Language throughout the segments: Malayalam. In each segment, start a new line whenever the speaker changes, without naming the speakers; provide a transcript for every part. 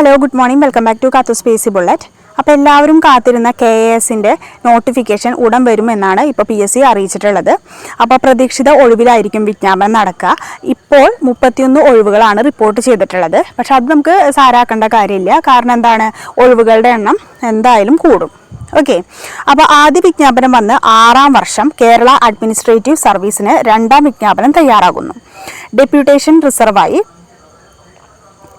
Hello good morning welcome back to കാത്തു സ്പേസി ബുള്ളറ്റ് അപ്പോൾ എല്ലാവരും കാത്തിരുന്ന കെ എ എസിന്റെ നോട്ടിഫിക്കേഷൻ ഉടൻ വരുമെന്നാണ് ഇപ്പോൾ പി എസ് സി അറിയിച്ചിട്ടുള്ളത്. അപ്പോൾ പ്രതീക്ഷിത ഒഴിവിലായിരിക്കും വിജ്ഞാപനം നടക്കുക. ഇപ്പോൾ മുപ്പത്തിയൊന്ന് ഒഴിവുകളാണ് റിപ്പോർട്ട് ചെയ്തിട്ടുള്ളത്. പക്ഷെ അത് നമുക്ക് സാരാക്കേണ്ട കാര്യമില്ല. കാരണം എന്താണ്? ഒഴിവുകളുടെ എണ്ണം എന്തായാലും കൂടും. ഓക്കെ അപ്പോൾ ആദ്യ വിജ്ഞാപനം വന്ന് ആറാം വർഷം കേരള അഡ്മിനിസ്ട്രേറ്റീവ് സർവീസിന് രണ്ടാം വിജ്ഞാപനം തയ്യാറാകുന്നു. ഡെപ്യൂട്ടേഷൻ റിസർവായി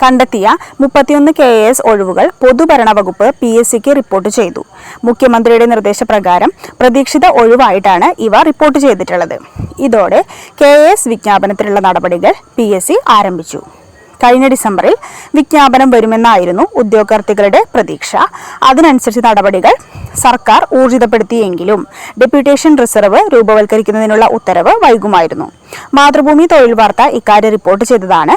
കണ്ടെത്തിയ മുപ്പത്തിയൊന്ന് കെ എസ് ഒഴിവുകൾ പൊതുഭരണ വകുപ്പ് പി എസ് സിക്ക് റിപ്പോർട്ട് ചെയ്തു. മുഖ്യമന്ത്രിയുടെ നിർദ്ദേശപ്രകാരം പ്രതീക്ഷിത ഒഴിവായിട്ടാണ് ഇവ റിപ്പോർട്ട് ചെയ്തിട്ടുള്ളത്. ഇതോടെ കെ എസ് വിജ്ഞാപനത്തിനുള്ള നടപടികൾ പി എസ് സി ആരംഭിച്ചു. കഴിഞ്ഞ ഡിസംബറിൽ വിജ്ഞാപനം വരുമെന്നായിരുന്നു ഉദ്യോഗാർത്ഥികളുടെ പ്രതീക്ഷ. അതിനനുസരിച്ച് നടപടികൾ സർക്കാർ ഊർജിതപ്പെടുത്തിയെങ്കിലും ഡെപ്യൂട്ടേഷൻ റിസർവ് രൂപവൽക്കരിക്കുന്നതിനുള്ള ഉത്തരവ് വൈകുമായിരുന്നു. മാതൃഭൂമി തൊഴിൽ വാർത്ത ഇക്കാര്യം റിപ്പോർട്ട് ചെയ്തതാണ്.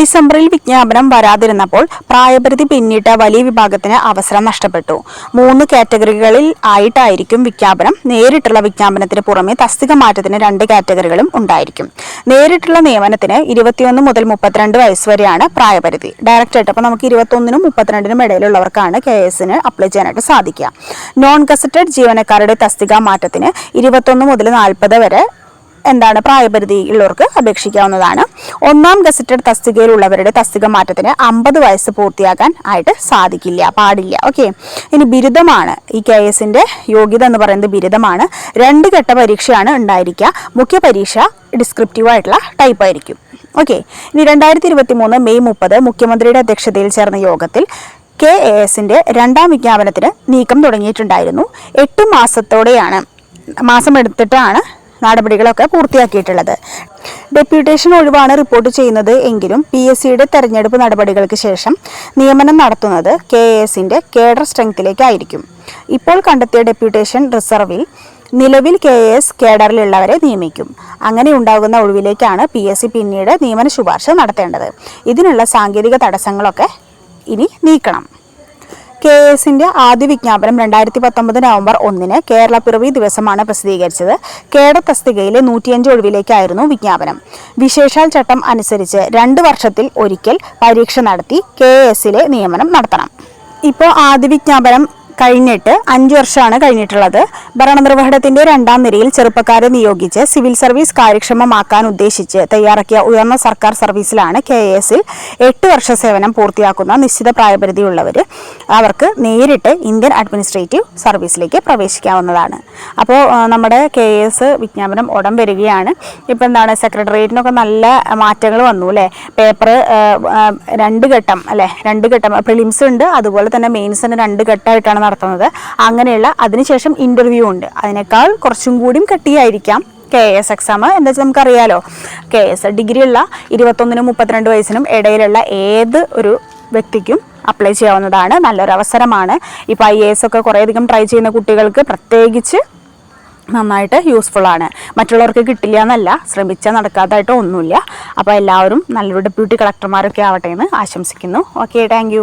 ഡിസംബറിൽ വിജ്ഞാപനം വരാതിരുന്നപ്പോൾ പ്രായപരിധി പിന്നിട്ട വലിയ വിഭാഗത്തിന് അവസരം നഷ്ടപ്പെട്ടു. മൂന്ന് കാറ്റഗറികളിൽ ആയിട്ടായിരിക്കും വിജ്ഞാപനം. നേരിട്ടുള്ള വിജ്ഞാപനത്തിന് പുറമെ തസ്തിക മാറ്റത്തിന് രണ്ട് കാറ്റഗറികളും ഉണ്ടായിരിക്കും. നേരിട്ടുള്ള നിയമനത്തിന് ഇരുപത്തിയൊന്ന് മുതൽ മുപ്പത്തിരണ്ട് വയസ്സ് വരെയാണ് പ്രായപരിധി. ഡയറക്റ്റായിട്ട് അപ്പോൾ നമുക്ക് ഇരുപത്തൊന്നിനും മുപ്പത്തിരണ്ടിനും ഇടയിലുള്ളവർക്കാണ് കെ എസിന് അപ്ലൈ ചെയ്യാനായിട്ട് സാധിക്കുക. നോൺ ഗസറ്റഡ് ജീവനക്കാരുടെ തസ്തിക മാറ്റത്തിന് ഇരുപത്തൊന്ന് മുതൽ നാൽപ്പത് വരെ എന്താണ് പ്രായപരിധി ഉള്ളവർക്ക് അപേക്ഷിക്കാവുന്നതാണ്. ഒന്നാം ഗസറ്റഡ് തസ്തികയിലുള്ളവരുടെ തസ്തിക മാറ്റത്തിന് അമ്പത് വയസ്സ് പൂർത്തിയാക്കാൻ ആയിട്ട് സാധിക്കില്ല പാടില്ല. ഓക്കെ. ഇനി ബിരുദമാണ്. ഈ കെ എസിന്റെ യോഗ്യത എന്ന് പറയുന്നത് ബിരുദമാണ്. രണ്ട് ഘട്ട പരീക്ഷയാണ് ഉണ്ടായിരിക്കുക. മുഖ്യ പരീക്ഷ ഡിസ്ക്രിപ്റ്റീവ് ആയിട്ടുള്ള ടൈപ്പ് ആയിരിക്കും. ഓക്കെ. ഇനി രണ്ടായിരത്തി ഇരുപത്തി മൂന്ന് മെയ് മുപ്പത് മുഖ്യമന്ത്രിയുടെ അധ്യക്ഷതയിൽ ചേർന്ന യോഗത്തിൽ കെ എ എസിന്റെ രണ്ടാം വിജ്ഞാപനത്തിന് നീക്കം തുടങ്ങിയിട്ടുണ്ടായിരുന്നു. എട്ട് മാസത്തോടെയാണ് മാസം എടുത്തിട്ടാണ് നടപടികളൊക്കെ പൂർത്തിയാക്കിയിട്ടുള്ളത്. ഡെപ്യൂട്ടേഷൻ ഒഴിവാണ് റിപ്പോർട്ട് ചെയ്യുന്നത് എങ്കിലും പി എസ് സിയുടെ തെരഞ്ഞെടുപ്പ് നടപടികൾക്ക് ശേഷം നിയമനം നടത്തുന്നത് കെ എസിന്റെ കേഡർ സ്ട്രെങ്ത്തിലേക്കായിരിക്കും. ഇപ്പോൾ കണ്ടെത്തിയ ഡെപ്യൂട്ടേഷൻ റിസർവിൽ നിലവിൽ കെ എസ് കേഡറിലുള്ളവരെ നിയമിക്കും. അങ്ങനെ ഉണ്ടാകുന്ന ഒഴിവിലേക്കാണ് പി എസ് സി പിന്നീട് നിയമന ശുപാർശ നടത്തേണ്ടത്. ഇതിനുള്ള സാങ്കേതിക തടസ്സങ്ങളൊക്കെ ഇനി നീക്കണം. കെ എസിന്റെ ആദ്യ വിജ്ഞാപനം രണ്ടായിരത്തി പത്തൊമ്പത് നവംബർ ഒന്നിന് കേരള പിറവി ദിവസമാണ് പ്രസിദ്ധീകരിച്ചത്. കേഡ തസ്തികയിലെ നൂറ്റിയഞ്ച് ഒഴിവിലേക്കായിരുന്നു വിജ്ഞാപനം. വിശേഷാൽ ചട്ടം അനുസരിച്ച് രണ്ട് വർഷത്തിൽ ഒരിക്കൽ പരീക്ഷ നടത്തി കെ എസിലെ നിയമനം നടത്തണം. ഇപ്പോൾ ആദ്യ വിജ്ഞാപനം കഴിഞ്ഞിട്ട് അഞ്ചു വർഷമാണ് കഴിഞ്ഞിട്ടുള്ളത്. ഭരണനിർവഹണത്തിന്റെ രണ്ടാം നിരയിൽ ചെറുപ്പക്കാരെ നിയോഗിച്ച് സിവിൽ സർവീസ് കാര്യക്ഷമമാക്കാൻ ഉദ്ദേശിച്ച് തയ്യാറാക്കിയ ഉയർന്ന സർക്കാർ സർവീസിലാണ് കെ എസിൽ എട്ട് വർഷ സേവനം പൂർത്തിയാക്കുന്ന നിശ്ചിത പ്രായപരിധിയുള്ളവർ അവർക്ക് നേരിട്ട് ഇന്ത്യൻ അഡ്മിനിസ്ട്രേറ്റീവ് സർവീസിലേക്ക് പ്രവേശിക്കാവുന്നതാണ്. അപ്പോൾ നമ്മുടെ കെ എസ് വിജ്ഞാപനം ഉടൻ വരികയാണ്. ഇപ്പോൾ എന്താണ് സെക്രട്ടേറിയറ്റിനൊക്കെ നല്ല മാറ്റങ്ങൾ വന്നു അല്ലേ? പേപ്പർ രണ്ട് ഘട്ടം അല്ലേ? രണ്ട് ഘട്ടം പ്രിലിംസ് ഉണ്ട്. അതുപോലെ തന്നെ മെയിൻസിന് രണ്ട് ഘട്ടമായിട്ടാണ് നടത്തുന്നത്. അങ്ങനെയുള്ള അതിനുശേഷം ഇന്റർവ്യൂ ഉണ്ട്. അതിനേക്കാൾ കുറച്ചും കൂടിയും കട്ടിയായിരിക്കാം കെ എസ് എക്സാം എന്താ വെച്ചാൽ നമുക്കറിയാലോ കെ എസ് ഡിഗ്രി ഉള്ള ഇരുപത്തൊന്നിനും മുപ്പത്തിരണ്ട് വയസ്സിനും ഇടയിലുള്ള ഏത് ഒരു വ്യക്തിക്കും അപ്ലൈ ചെയ്യാവുന്നതാണ്. നല്ലൊരു അവസരമാണ്. ഇപ്പോൾ ഐ എ എസ് ഒക്കെ കുറേയധികം ട്രൈ ചെയ്യുന്ന കുട്ടികൾക്ക് പ്രത്യേകിച്ച് നന്നായിട്ട് യൂസ്ഫുൾ ആണ്. മറ്റുള്ളവർക്ക് കിട്ടില്ല എന്നല്ല ശ്രമിച്ചാൽ നടക്കാത്തതായിട്ടോ ഒന്നുമില്ല. അപ്പോൾ എല്ലാവരും നല്ലൊരു ഡെപ്യൂട്ടി കളക്ടർമാരൊക്കെ ആവട്ടെ എന്ന് ആശംസിക്കുന്നു. Okay thank